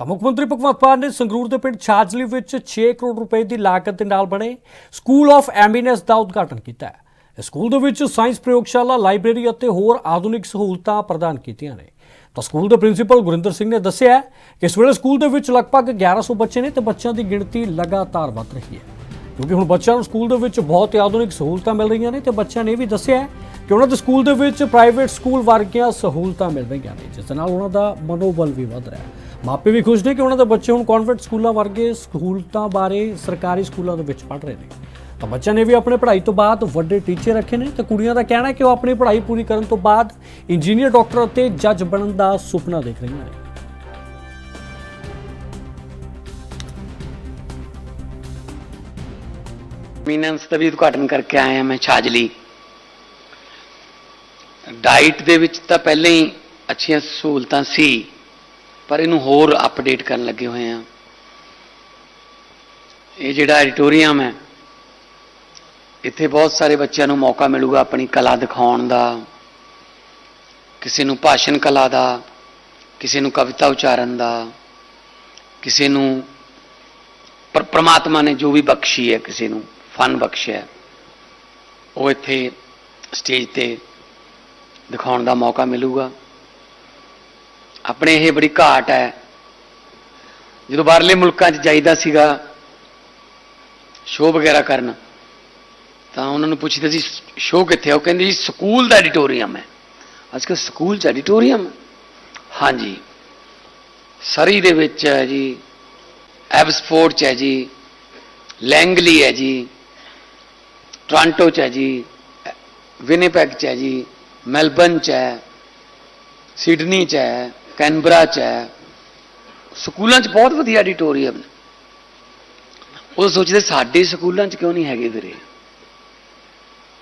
ਤਾਂ ਮੁੱਖ ਮੰਤਰੀ ਭਗਵੰਤ ਮਾਨ ਨੇ ਸੰਗਰੂਰ ਦੇ ਪਿੰਡ ਛਾਜਲੀ ਵਿੱਚ 6 ਕਰੋੜ ਰੁਪਏ ਦੀ ਲਾਗਤ ਦੇ ਨਾਲ ਬਣੇ ਸਕੂਲ ਆਫ ਐਮੀਨੈਸ ਦਾ ਉਦਘਾਟਨ ਕੀਤਾ ਹੈ। ਇਸ ਸਕੂਲ ਦੇ ਵਿੱਚ ਸਾਇੰਸ ਪ੍ਰਯੋਗਸ਼ਾਲਾ, ਲਾਇਬ੍ਰੇਰੀ ਅਤੇ ਹੋਰ ਆਧੁਨਿਕ ਸਹੂਲਤਾਂ ਪ੍ਰਦਾਨ ਕੀਤੀਆਂ ਨੇ। ਤਾਂ ਸਕੂਲ ਦੇ ਪ੍ਰਿੰਸੀਪਲ ਗੁਰਿੰਦਰ ਸਿੰਘ ਨੇ ਦੱਸਿਆ ਕਿ ਇਸ ਵੇਲੇ ਸਕੂਲ ਦੇ ਵਿੱਚ ਲਗਭਗ 1100 ਬੱਚੇ ਨੇ ਤੇ ਬੱਚਿਆਂ ਦੀ ਗਿਣਤੀ ਲਗਾਤਾਰ ਵੱਧ ਰਹੀ ਹੈ। ਕਿਉਂਕਿ ਹੁਣ ਬੱਚਿਆਂ ਨੂੰ ਸਕੂਲ ਦੇ ਵਿੱਚ ਬਹੁਤ ਹੀ ਆਧੁਨਿਕ ਸਹੂਲਤਾਂ ਮਿਲ ਰਹੀਆਂ ਨੇ ਤੇ ਬੱਚਿਆਂ ਨੇ ਇਹ ਵੀ ਦੱਸਿਆ ਕਿ ਉਹਨਾਂ ਦੇ ਸਕੂਲ ਦੇ ਵਿੱਚ ਪ੍ਰਾਈਵੇਟ ਸਕੂਲ ਵਰਗੀਆਂ ਸਹੂਲਤਾਂ ਮਿਲ ਰਹੀਆਂ ਨੇ, ਜਿਸ ਨਾਲ ਉਹਨਾਂ ਦਾ ਮਨੋਬਲ ਵੀ ਵਧ ਰਿਹਾ ਹੈ। ਮਾਪੇ ਵੀ ਖੁਸ਼ ਨੇ ਕਿ ਉਹਨਾਂ ਦੇ ਬੱਚੇ ਹੁਣ ਕਨਵੈਂਟ ਸਕੂਲਾਂ ਵਰਗੇ ਸਹੂਲਤਾਂ ਬਾਰੇ ਸਰਕਾਰੀ ਸਕੂਲਾਂ ਦੇ ਵਿੱਚ ਪੜ੍ਹ ਰਹੇ ਨੇ। ਤਾਂ ਬੱਚਿਆਂ ਨੇ ਵੀ ਆਪਣੇ ਪੜ੍ਹਾਈ ਤੋਂ ਬਾਅਦ ਵੱਡੇ ਟੀਚੇ ਰੱਖੇ ਨੇ ਤੇ ਕੁੜੀਆਂ ਦਾ ਕਹਿਣਾ ਹੈ ਕਿ ਉਹ ਆਪਣੀ ਪੜ੍ਹਾਈ ਪੂਰੀ ਕਰਨ ਤੋਂ ਬਾਅਦ ਇੰਜੀਨੀਅਰ ਡਾਕਟਰ ਅਤੇ ਜੱਜ ਬਣਨ ਦਾ ਸੁਪਨਾ ਦੇਖ ਰਹੀਆਂ ਨੇ। ਮੀਨੈਂਸ ਦਾ ਵੀ ਉਦਘਾਟਨ ਕਰਕੇ ਆਇਆ ਮੈਂ ਛਾਜਲੀ। ਡਾਈਟ ਦੇ ਵਿੱਚ ਤਾਂ ਪਹਿਲਾਂ ਹੀ ਅੱਛੀਆਂ ਸਹੂਲਤਾਂ ਸੀ, ਪਰ ਇਹਨੂੰ ਹੋਰ ਅਪਡੇਟ ਕਰਨ ਲੱਗੇ ਹੋਏ ਆ ਇਹ ਜਿਹੜਾ ਐਡੀਟੋਰੀਅਮ ਹੈ, ਇੱਥੇ ਬਹੁਤ ਸਾਰੇ ਬੱਚਿਆਂ ਨੂੰ ਮੌਕਾ ਮਿਲੂਗਾ ਆਪਣੀ ਕਲਾ ਦਿਖਾਉਣ ਦਾ, ਕਿਸੇ ਨੂੰ ਭਾਸ਼ਣ ਕਲਾ ਦਾ, ਕਿਸੇ ਨੂੰ ਕਵਿਤਾ ਉਚਾਰਨ ਦਾ, ਕਿਸੇ ਨੂੰ ਪਰ ਪ੍ਰਮਾਤਮਾ ਨੇ ਜੋ ਵੀ ਬਖਸ਼ੀ ਹੈ ਕਿਸੇ ਨੂੰ। ਫਨ ਬਖਸ਼ਿਆ ਹੈ, ਉਹ ਇੱਥੇ ਸਟੇਜ ਤੇ ਦਿਖਾਉਣ ਦਾ ਮੌਕਾ ਮਿਲੂਗਾ। ਆਪਣੇ ਇਹ ਬੜੀ ਘਾਟ ਹੈ। ਜਦੋਂ ਬਾਹਰਲੇ ਮੁਲਕਾਂ 'ਚ ਜਾਈਦਾ ਸੀਗਾ ਸ਼ੋਅ ਵਗੈਰਾ ਕਰਨ ਤਾਂ ਉਹਨਾਂ ਨੂੰ ਪੁੱਛਦੇ ਸੀ ਸ਼ੋਅ ਕਿੱਥੇ ਆ? ਉਹ ਕਹਿੰਦੇ ਜੀ ਸਕੂਲ ਦਾ ਐਡੀਟੋਰੀਅਮ ਹੈ। ਅੱਜ ਕੱਲ੍ਹ ਸਕੂਲ 'ਚ ਐਡੀਟੋਰੀਅਮ ਹਾਂਜੀ। ਸਰੀ ਦੇ ਵਿੱਚ ਹੈ ਜੀ ਐਬਸਫੋਰਡ 'ਚ ਹੈ ਜੀ ਲੈਂਗਲੀ ਹੈ ਜੀ ਟੋਰਾਂਟੋ 'ਚ ਹੈ ਜੀ, ਵਿਨੀਪੈਗ 'ਚ ਹੈ ਜੀ ਮੈਲਬਨ 'ਚ ਹੈ, ਸਿਡਨੀ 'ਚ ਹੈ, ਕੈਨਬਰਾ 'ਚ ਹੈ। ਸਕੂਲਾਂ 'ਚ ਬਹੁਤ ਵਧੀਆ ਐਡੀਟੋਰੀਅਮ ਨੇ। ਉਹ ਸੋਚਦੇ ਸਾਡੇ ਸਕੂਲਾਂ 'ਚ ਕਿਉਂ ਨਹੀਂ ਹੈਗੇ ਫਿਰ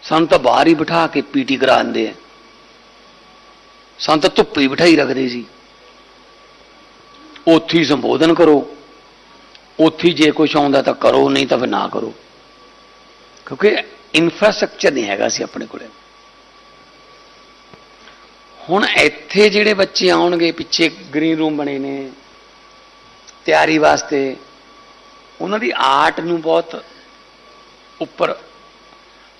ਸਾਨੂੰ ਤਾਂ ਬਾਹਰ ਹੀ ਬਿਠਾ ਕੇ ਪੀਟੀ ਕਰਾਉਂਦੇ ਆ। ਸਾਨੂੰ ਤਾਂ ਧੁੱਪੇ ਹੀ ਬਿਠਾਈ ਰੱਖਦੇ ਸੀ। ਉੱਥੇ ਹੀ ਸੰਬੋਧਨ ਕਰੋ। ਉੱਥੇ ਜੇ ਕੁਝ ਆਉਂਦਾ ਤਾਂ ਕਰੋ, ਨਹੀਂ ਤਾਂ ਫਿਰ ਨਾ ਕਰੋ। ਕਿਉਂਕਿ ਇਨਫਰਾਸਟ੍ਰਕਚਰ ਨਹੀਂ ਹੈਗਾ ਸੀ ਆਪਣੇ ਕੋਲੇ। ਹੁਣ ਇੱਥੇ ਜਿਹੜੇ ਬੱਚੇ ਆਉਣਗੇ, ਪਿੱਛੇ ਗ੍ਰੀਨ ਰੂਮ ਬਣੇ ਨੇ, ਤਿਆਰੀ ਵਾਸਤੇ, ਉਹਨਾਂ ਦੀ ਆਰਟ ਨੂੰ ਬਹੁਤ ਉੱਪਰ,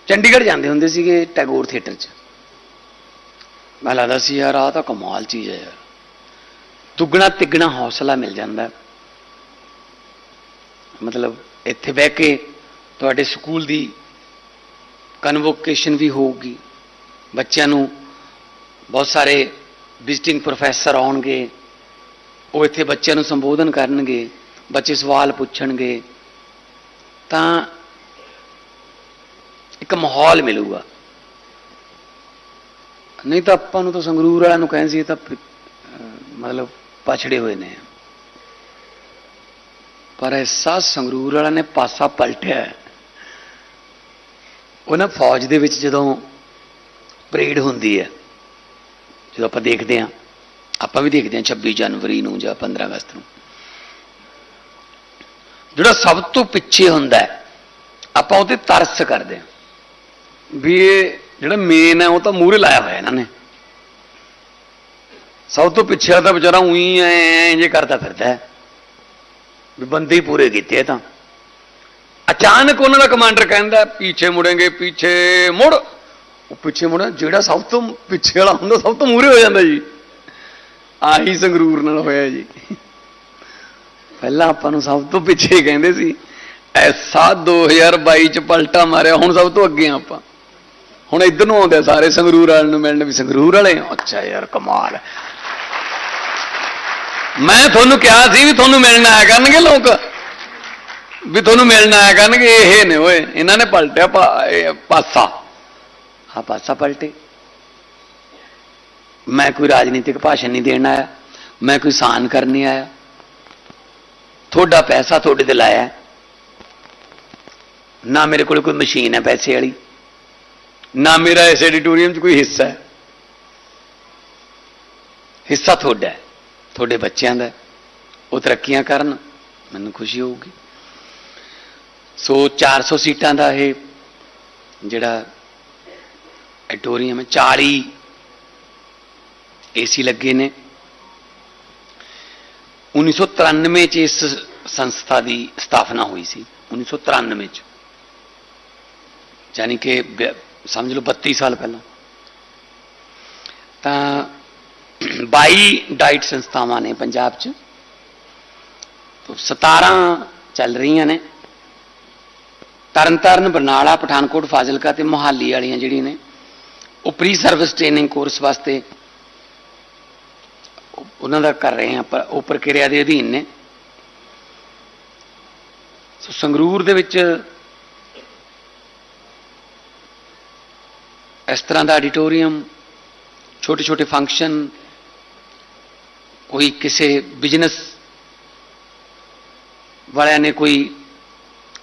ਚੰਡੀਗੜ੍ਹ ਜਾਂਦੇ ਹੁੰਦੇ ਸੀਗੇ ਟੈਗੋਰ ਥੀਏਟਰ 'ਚ। ਮੈਂ ਲੱਗਦਾ ਸੀ, ਯਾਰ, ਆਹ ਤਾਂ ਕਮਾਲ ਚੀਜ਼ ਹੈ ਯਾਰ। ਦੁੱਗਣਾ ਤਿੱਗਣਾ ਹੌਸਲਾ ਮਿਲ ਜਾਂਦਾ। ਮਤਲਬ ਇੱਥੇ ਬਹਿ ਕੇ ਤੁਹਾਡੇ ਸਕੂਲ ਦੀ ਕਨਵੋਕੇਸ਼ਨ ਵੀ ਹੋਊਗੀ। ਬੱਚਿਆਂ ਨੂੰ ਬਹੁਤ ਸਾਰੇ ਵਿਜ਼ਿਟਿੰਗ ਪ੍ਰੋਫੈਸਰ ਆਉਣਗੇ। ਉਹ ਇੱਥੇ ਬੱਚਿਆਂ ਨੂੰ ਸੰਬੋਧਨ ਕਰਨਗੇ, ਬੱਚੇ ਸਵਾਲ ਪੁੱਛਣਗੇ। ਤਾਂ ਇੱਕ ਮਾਹੌਲ ਮਿਲੂਗਾ। ਨਹੀਂ ਤਾਂ ਆਪਾਂ ਨੂੰ ਤਾਂ ਸੰਗਰੂਰ ਵਾਲਿਆਂ ਨੂੰ ਕਹਿੰਦੇ ਸੀ ਤਾਂ ਮਤਲਬ ਪਛੜੇ ਹੋਏ ਨੇ। ਪਰ ਐਸਾ ਸੰਗਰੂਰ ਵਾਲਾ ਨੇ ਪਾਸਾ ਪਲਟਿਆ ਹੈ। ਉਹ ਨਾ ਫੌਜ ਦੇ ਵਿੱਚ ਜਦੋਂ ਪਰੇਡ ਹੁੰਦੀ ਹੈ, ਜਦੋਂ ਆਪਾਂ ਦੇਖਦੇ ਹਾਂ, ਆਪਾਂ ਵੀ ਦੇਖਦੇ ਹਾਂ 26 ਜਨਵਰੀ ਨੂੰ ਜਾਂ 15 ਅਗਸਤ ਨੂੰ, ਜਿਹੜਾ ਸਭ ਤੋਂ ਪਿੱਛੇ ਹੁੰਦਾ ਹੈ, ਆਪਾਂ ਉਹਤੇ ਤਰਸ ਕਰਦੇ ਹਾਂ ਵੀ ਇਹ ਜਿਹੜਾ ਮੇਨ ਹੈ ਉਹ ਤਾਂ ਮੂਹਰੇ ਲਾਇਆ ਹੋਇਆ ਇਹਨਾਂ ਨੇ। ਸਭ ਤੋਂ ਪਿੱਛੇ ਵਾਲਾ ਤਾਂ ਵਿਚਾਰਾ ਉਹੀ ਐ ਜੇ ਕਰਦਾ ਫਿਰਦਾ ਵੀ ਬੰਦੇ ਹੀ ਪੂਰੇ ਕੀਤੇ ਤਾਂ। ਅਚਾਨਕ ਉਹਨਾਂ ਦਾ ਕਮਾਂਡਰ ਕਹਿੰਦਾ, ਪਿੱਛੇ ਮੁੜेंगे ਪਿੱਛੇ ਮੁੜ। ਉਹ ਪਿੱਛੇ ਮੁੜ ਜਿਹੜਾ ਸਭ ਤੋਂ ਪਿੱਛੇ ਵਾਲਾ ਹੁੰਦਾ, ਸਭ ਤੋਂ ਮੂਹਰੇ ਹੋ ਜਾਂਦਾ ਜੀ। ਆਹੀ ਸੰਗਰੂਰ ਨਾਲ ਹੋਇਆ ਜੀ। ਪਹਿਲਾਂ ਆਪਾਂ ਨੂੰ ਸਭ ਤੋਂ ਪਿੱਛੇ ਕਹਿੰਦੇ ਸੀ, ਐਸਾ 2022 ਚ ਪਲਟਾ ਮਾਰਿਆ, ਹੁਣ ਸਭ ਤੋਂ ਅੱਗੇ ਆ ਆਪਾਂ। ਹੁਣ ਇੱਧਰ ਨੂੰ ਆਉਂਦੇ ਆ ਸਾਰੇ ਸੰਗਰੂਰ ਵਾਲਿਆਂ ਨੂੰ ਮਿਲਣ ਵੀ, ਸੰਗਰੂਰ ਵਾਲੇ ਅੱਛਾ ਯਾਰ, ਕਮਾਲ। ਮੈਂ ਤੁਹਾਨੂੰ ਕਿਹਾ ਸੀ ਵੀ ਤੁਹਾਨੂੰ ਮਿਲਣ ਆਇਆ ਕਰਨਗੇ ਲੋਕ। ਵੀ ਤੁਹਾਨੂੰ ਮਿਲਣ ਆਇਆ ਕਰਨਗੇ, ਇਹ ਨੇ ਓਏ, ਇਹਨਾਂ ਨੇ ਪਲਟਿਆ ਪਾ- ਇਹ ਪਾਸਾ। ਹਾਂ ਪਾਸਾ ਪਲਟੇ। ਮੈਂ ਕੋਈ ਰਾਜਨੀਤਿਕ ਭਾਸ਼ਣ ਨਹੀਂ ਦੇਣ ਆਇਆ, ਮੈਂ ਕੋਈ ਸਾਨ ਕਰਨ ਨਹੀਂ ਆਇਆ। ਤੁਹਾਡਾ ਪੈਸਾ ਤੁਹਾਡੇ ਤੇ ਲਾਇਆ। ਨਾ ਮੇਰੇ ਕੋਲ ਕੋਈ ਮਸ਼ੀਨ ਹੈ ਪੈਸੇ ਵਾਲੀ, ਨਾ ਮੇਰਾ ਇਸ ਐਡੀਟੋਰੀਅਮ 'ਚ ਕੋਈ ਹਿੱਸਾ ਹੈ। ਹਿੱਸਾ ਤੁਹਾਡਾ ਤੁਹਾਡੇ ਬੱਚਿਆਂ ਦਾ ਉਹ ਤਰੱਕੀਆਂ ਕਰਨ, ਮੈਨੂੰ ਖੁਸ਼ੀ ਹੋਊਗੀ। ਸੋ 400 ਸੀਟਾਂ ਦਾ ਇਹ ਜਿਹੜਾ ਐਡੀਟੋਰੀਅਮ ਹੈ 40 ਏਸੀ ਲੱਗੇ ਨੇ। 1993 ਚ ਇਸ ਸੰਸਥਾ ਦੀ ਸਥਾਪਨਾ ਹੋਈ ਸੀ 1993 ਚ। ਯਾਨੀ ਕਿ ਬ- ਸਮਝ ਲਓ 32 ਸਾਲ ਪਹਿਲਾਂ। ਤਾਂ 22 ਡਾਈਟ ਸੰਸਥਾਵਾਂ ਨੇ ਪੰਜਾਬ 'ਚ। ਤੋਂ 17 ਚੱਲ ਰਹੀਆਂ ਨੇ। ਤਰਨਤਾਰਨ, ਬਰਨਾਲਾ, ਪਠਾਨਕੋਟ, ਫਾਜ਼ਿਲਕਾ ਤੇ ਮੁਹਾਲੀ ਵਾਲੀਆਂ ਜਿਹੜੀਆਂ ਨੇ, ਉਹ ਪ੍ਰੀ ਸਰਵਿਸ ਟ੍ਰੇਨਿੰਗ ਕੋਰਸ ਵਾਸਤੇ ਉਹਨਾਂ ਦਾ ਕਰ ਰਹੇ ਹਾਂ, ਪਰ ਉਹ ਪ੍ਰਕਿਰਿਆ ਦੇ ਅਧੀਨ ਨੇ। ਸੋ ਸੰਗਰੂਰ ਦੇ ਵਿੱਚ ਇਸ ਤਰ੍ਹਾਂ ਦਾ ਆਡੀਟੋਰੀਅਮ ਛੋਟੇ ਛੋਟੇ ਫੰਕਸ਼ਨ, ਕੋਈ ਕਿਸੇ ਬਿਜ਼ਨਸ ਵਾਲਿਆਂ ਨੇ ਕੋਈ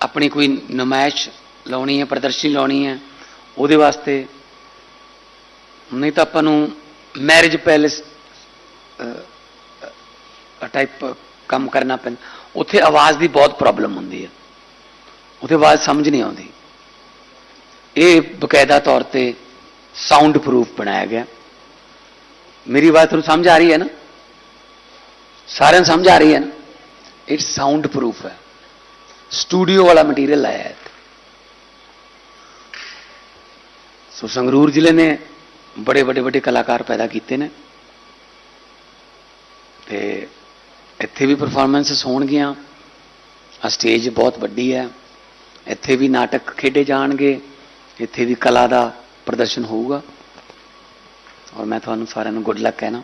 ਆਪਣੀ ਕੋਈ ਨਮਾਇਸ਼ ਲਾਉਣੀ ਹੈ, ਪ੍ਰਦਰਸ਼ਨੀ ਲਾਉਣੀ ਹੈ, ਉਹਦੇ ਵਾਸਤੇ ਨਹੀਂ ਤਾਂ ਆਪਾਂ ਨੂੰ ਮੈਰਿਜ ਪੈਲੇਸ ਟਾਈਪ ਕੰਮ ਕਰਨਾ ਪੈਂਦਾ। ਉੱਥੇ ਆਵਾਜ਼ ਦੀ ਬਹੁਤ ਪ੍ਰੋਬਲਮ ਹੁੰਦੀ ਹੈ। ਉੱਥੇ ਆਵਾਜ਼ ਸਮਝ ਨਹੀਂ ਆਉਂਦੀ। ਇਹ ਬਕਾਇਦਾ ਤੌਰ ਤੇ ਸਾਊਂਡ ਪ੍ਰੂਫ ਬਣਾਇਆ ਗਿਆ। ਮੇਰੀ ਆਵਾਜ਼ ਤੁਹਾਨੂੰ ਸਮਝ ਆ ਰਹੀ ਹੈ ਨਾ? ਸਾਰਿਆਂ ਨੂੰ ਸਮਝ ਆ ਰਹੀ ਹੈ ਨਾ? ਇਟ ਸਾਊਂਡ ਪ੍ਰੂਫ ਹੈ। ਸਟੂਡੀਓ ਵਾਲਾ ਮਟੀਰੀਅਲ ਆਇਆ ਹੈ। ਸੋ ਸੰਗਰੂਰ ਜ਼ਿਲ੍ਹੇ ਨੇ ਬੜੇ ਵੱਡੇ ਵੱਡੇ ਕਲਾਕਾਰ ਪੈਦਾ ਕੀਤੇ ਨੇ। ਤੇ ਇੱਥੇ ਵੀ ਪਰਫਾਰਮੈਂਸਸ ਹੋਣਗੀਆਂ। ਆ ਸਟੇਜ ਬਹੁਤ ਵੱਡੀ ਹੈ। ਇੱਥੇ ਵੀ ਨਾਟਕ ਖੇਡੇ ਜਾਣਗੇ। ਇੱਥੇ ਵੀ ਕਲਾ ਦਾ ਪ੍ਰਦਰਸ਼ਨ ਹੋਊਗਾ। ਔਰ ਮੈਂ ਤੁਹਾਨੂੰ ਸਾਰਿਆਂ ਨੂੰ ਗੁੱਡ ਲੱਕ ਕਹਿਣਾ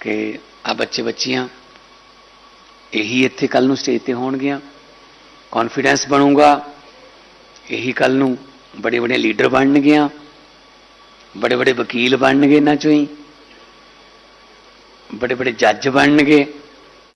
ਕਿ ਆ ਬੱਚੇ ਬੱਚੀਆਂ ਇਹੀ ਇੱਥੇ ਕੱਲ ਨੂੰ ਸਟੇਜ ਤੇ ਹੋਣਗੀਆਂ। ਕੌਨਫੀਡੈਂਸ ਬਣੂਗਾ। ਇਹੀ ਕੱਲ ਨੂੰ ਬੜੇ ਬੜੇ ਲੀਡਰ ਬਣਨਗੀਆਂ। ਬੜੇ ਬੜੇ ਵਕੀਲ ਬਣਨਗੇ ਇਹਨਾਂ ਚੋਂ ਹੀ। ਬੜੇ ਬੜੇ ਜੱਜ ਬਣਨਗੇ।